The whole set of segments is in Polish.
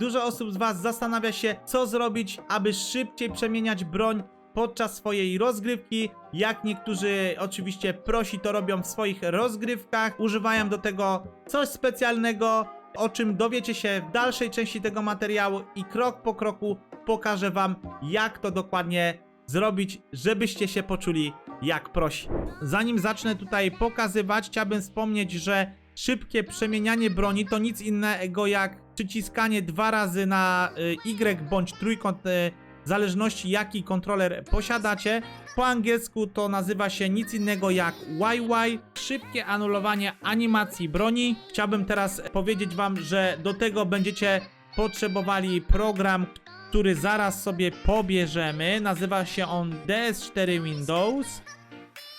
Dużo osób z Was zastanawia się, co zrobić, aby szybciej przemieniać broń podczas swojej rozgrywki. Jak niektórzy oczywiście prosi to robią w swoich rozgrywkach, używają do tego coś specjalnego, o czym dowiecie się w dalszej części tego materiału i krok po kroku pokażę Wam, jak to dokładnie zrobić, żebyście się poczuli jak prosi. Zanim zacznę tutaj pokazywać, chciałbym wspomnieć, że szybkie przemienianie broni to nic innego jak przyciskanie dwa razy na y, Y bądź trójkąt, y, w zależności jaki kontroler posiadacie. Po angielsku to nazywa się nic innego jak YY. Szybkie anulowanie animacji broni. Chciałbym teraz powiedzieć Wam, że do tego będziecie potrzebowali program, który zaraz sobie pobierzemy. Nazywa się on DS4 Windows.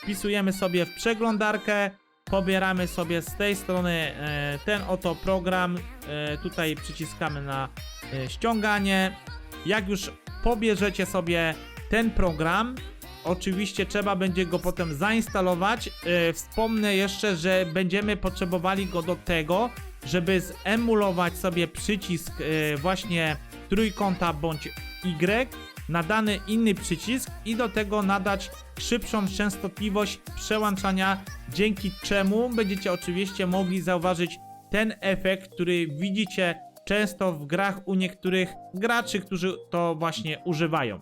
Wpisujemy sobie w przeglądarkę, pobieramy sobie z tej strony e, ten oto program. E, tutaj przyciskamy na e, ściąganie. Jak już pobierzecie sobie ten program, oczywiście trzeba będzie go potem zainstalować. Wspomnę jeszcze, że będziemy potrzebowali go do tego, żeby zemulować sobie przycisk właśnie trójkąta bądź Y na dany inny przycisk i do tego nadać szybszą częstotliwość przełączania, dzięki czemu będziecie oczywiście mogli zauważyć ten efekt, który widzicie często w grach u niektórych graczy, którzy to właśnie używają.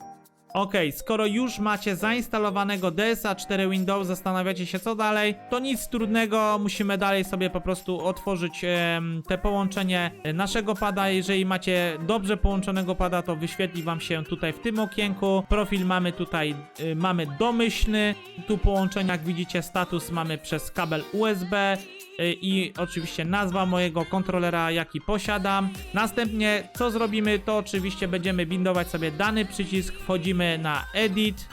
Ok, skoro już macie zainstalowanego DSA 4 Windows, zastanawiacie się co dalej, to nic trudnego, musimy dalej sobie po prostu otworzyć em, te połączenie naszego pada. Jeżeli macie dobrze połączonego pada, to wyświetli wam się tutaj w tym okienku. Profil mamy tutaj, y, mamy domyślny, tu połączenie, jak widzicie status mamy przez kabel USB, i oczywiście nazwa mojego kontrolera, jaki posiadam. Następnie, co zrobimy, to oczywiście będziemy bindować sobie dany przycisk, wchodzimy na Edit.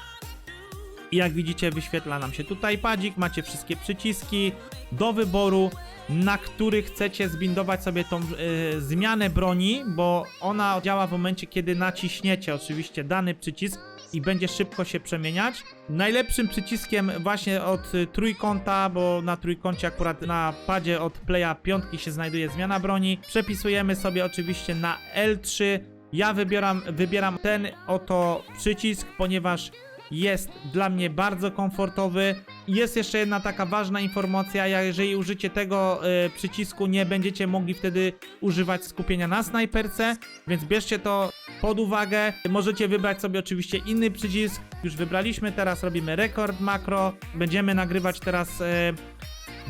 I jak widzicie, wyświetla nam się tutaj padzik, macie wszystkie przyciski do wyboru, na który chcecie zbindować sobie tą y, zmianę broni, bo ona działa w momencie, kiedy naciśniecie oczywiście dany przycisk i będzie szybko się przemieniać. Najlepszym przyciskiem właśnie od y, trójkąta, bo na trójkącie akurat na padzie od playa piątki się znajduje zmiana broni. Przepisujemy sobie oczywiście na L3. Ja wybieram, wybieram ten oto przycisk, ponieważ jest dla mnie bardzo komfortowy. Jest jeszcze jedna taka ważna informacja, ja- jeżeli użycie tego y, przycisku nie będziecie mogli wtedy używać skupienia na snajperce, więc bierzcie to pod uwagę. Możecie wybrać sobie oczywiście inny przycisk. Już wybraliśmy, teraz robimy rekord makro. Będziemy nagrywać teraz y,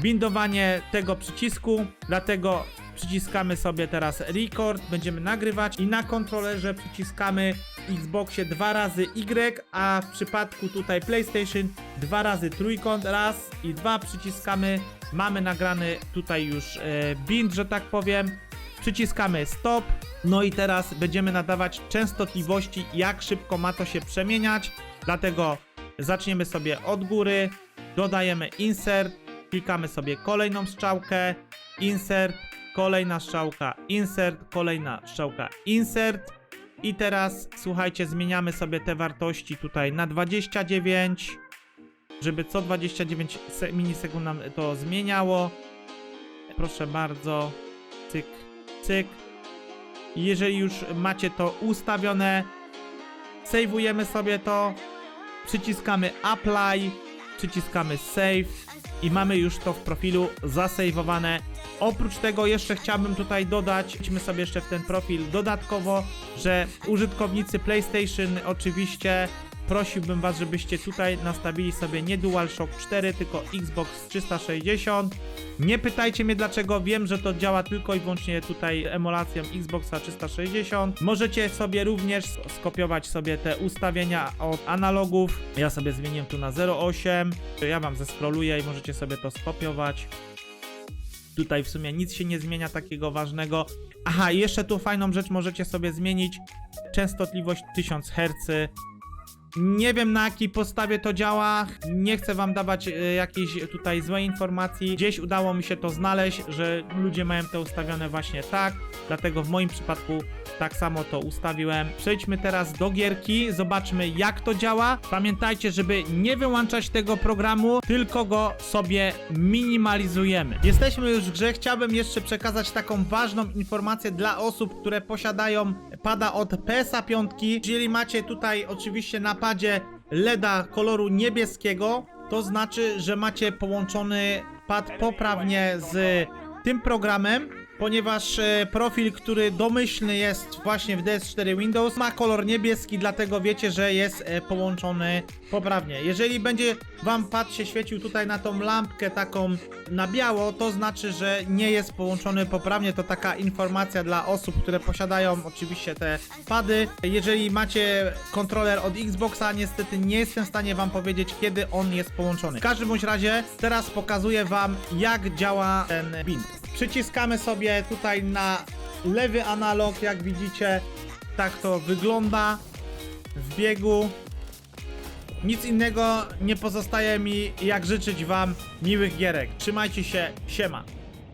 bindowanie tego przycisku, dlatego przyciskamy sobie teraz record, będziemy nagrywać i na kontrolerze przyciskamy Xboxie dwa razy Y, a w przypadku tutaj PlayStation dwa razy trójkąt, raz i dwa przyciskamy, mamy nagrany tutaj już e, bind, że tak powiem, przyciskamy stop, no i teraz będziemy nadawać częstotliwości, jak szybko ma to się przemieniać, dlatego zaczniemy sobie od góry, dodajemy insert, klikamy sobie kolejną strzałkę, insert, kolejna strzałka, insert, kolejna strzałka, insert. I teraz słuchajcie, zmieniamy sobie te wartości tutaj na 29, żeby co 29 se- milisekund nam to zmieniało. Proszę bardzo, cyk, cyk. Jeżeli już macie to ustawione, sejwujemy sobie to, przyciskamy apply, przyciskamy save i mamy już to w profilu zasejwowane. Oprócz tego jeszcze chciałbym tutaj dodać, idźmy sobie jeszcze w ten profil dodatkowo, że użytkownicy PlayStation oczywiście prosiłbym was, żebyście tutaj nastawili sobie nie DualShock 4, tylko Xbox 360. Nie pytajcie mnie dlaczego, wiem, że to działa tylko i wyłącznie tutaj emulacją Xboxa 360. Możecie sobie również skopiować sobie te ustawienia od analogów. Ja sobie zmieniłem tu na 0,8. Ja wam zeskroluję i możecie sobie to skopiować. Tutaj w sumie nic się nie zmienia takiego ważnego. Aha, jeszcze tu fajną rzecz możecie sobie zmienić. Częstotliwość 1000 Hz. Nie wiem na jakiej podstawie to działa. Nie chcę wam dawać e, jakiejś tutaj złej informacji. Gdzieś udało mi się to znaleźć, że ludzie mają to ustawione właśnie tak. Dlatego w moim przypadku tak samo to ustawiłem. Przejdźmy teraz do gierki, zobaczmy jak to działa. Pamiętajcie, żeby nie wyłączać tego programu, tylko go sobie minimalizujemy. Jesteśmy już w grze, chciałbym jeszcze przekazać taką ważną informację dla osób, które posiadają pada od PSA 5. Jeżeli macie tutaj oczywiście na padzie LEDa koloru niebieskiego, to znaczy, że macie połączony pad poprawnie z tym programem, ponieważ e, profil, który domyślny jest właśnie w DS4 Windows, ma kolor niebieski, dlatego wiecie, że jest e, połączony poprawnie. Jeżeli będzie wam pad się świecił tutaj na tą lampkę taką na biało, to znaczy, że nie jest połączony poprawnie. To taka informacja dla osób, które posiadają oczywiście te pady. Jeżeli macie kontroler od Xboxa, niestety nie jestem w stanie wam powiedzieć, kiedy on jest połączony. W każdym bądź razie teraz pokazuję wam, jak działa ten bin. Przyciskamy sobie tutaj na lewy analog, jak widzicie, tak to wygląda w biegu. Nic innego nie pozostaje mi, jak życzyć wam miłych gierek. Trzymajcie się, siema.